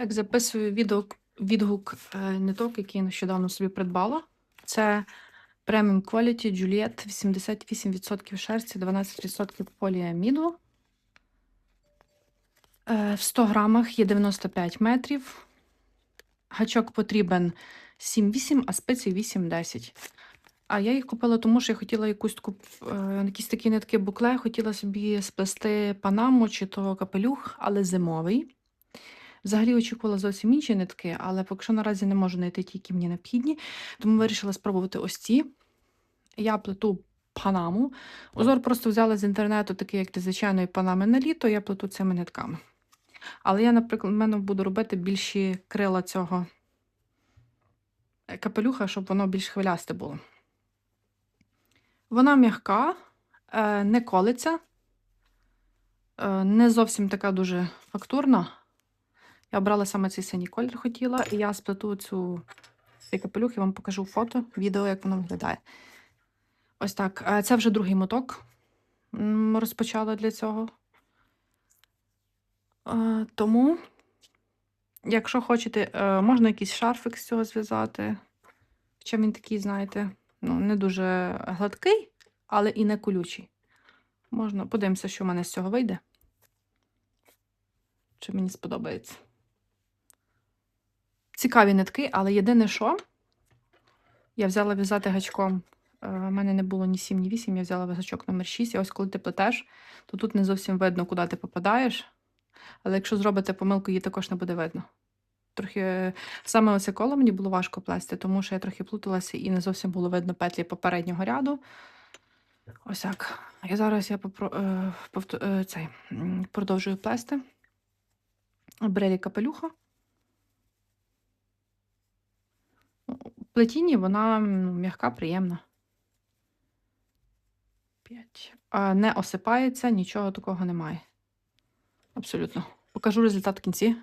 Так, записую відгук, відгук е, ниток, який нещодавно собі придбала. Це Premium Quality Juliet 88% шерсті, 12% поліаміду. Е, В 100 грамах є 95 метрів. Гачок потрібен 7-8, а спиці 8-10. А я їх купила, тому що я хотіла якусь таку, е, якісь такі нитки букле, хотіла собі сплести панаму чи то капелюх, але зимовий. Взагалі очікувала зовсім інші нитки, але поки що наразі не можу знайти ті, які мені необхідні. Тому вирішила спробувати ось ці. Я плету панаму. Узор просто взяла з інтернету, такий, як для звичайної панами на літо, я плету цими нитками. Але я, наприклад, в мене буду робити більші крила цього е, капелюха, щоб воно більш хвилясте було. Вона м'яка, е, не колиться, е, не зовсім така дуже фактурна. Я брала саме цей синій колір хотіла, і я сплету цю капелюх, я вам покажу фото, відео, як воно виглядає. Ось так. Е, Це вже другий моток розпочала для цього. Е, Тому, якщо хочете, е, можна якийсь шарфик з цього зв'язати. Хоча він такий, знаєте, ну, не дуже гладкий, але і не колючий. Можна, подивимося, що в мене з цього вийде. Чи мені сподобається. Цікаві нитки, але єдине, що я взяла в'язати гачком. У мене не було ні 7, ні 8, я взяла гачок номер 6. І ось коли ти плетеш, то тут не зовсім видно, куди ти попадаєш. Але якщо зробите помилку, її також не буде видно. Трохи саме оце коло мені було важко плести, тому що я трохи плуталася і не зовсім було видно петлі попереднього ряду. Ось так. І зараз я попро... е, повто- е, цей, продовжую плести. Брелі капелюха. Ну, В плетінні вона м'яка, приємна. П'ять. Не осипається, нічого такого немає. Абсолютно. Покажу результат в кінці.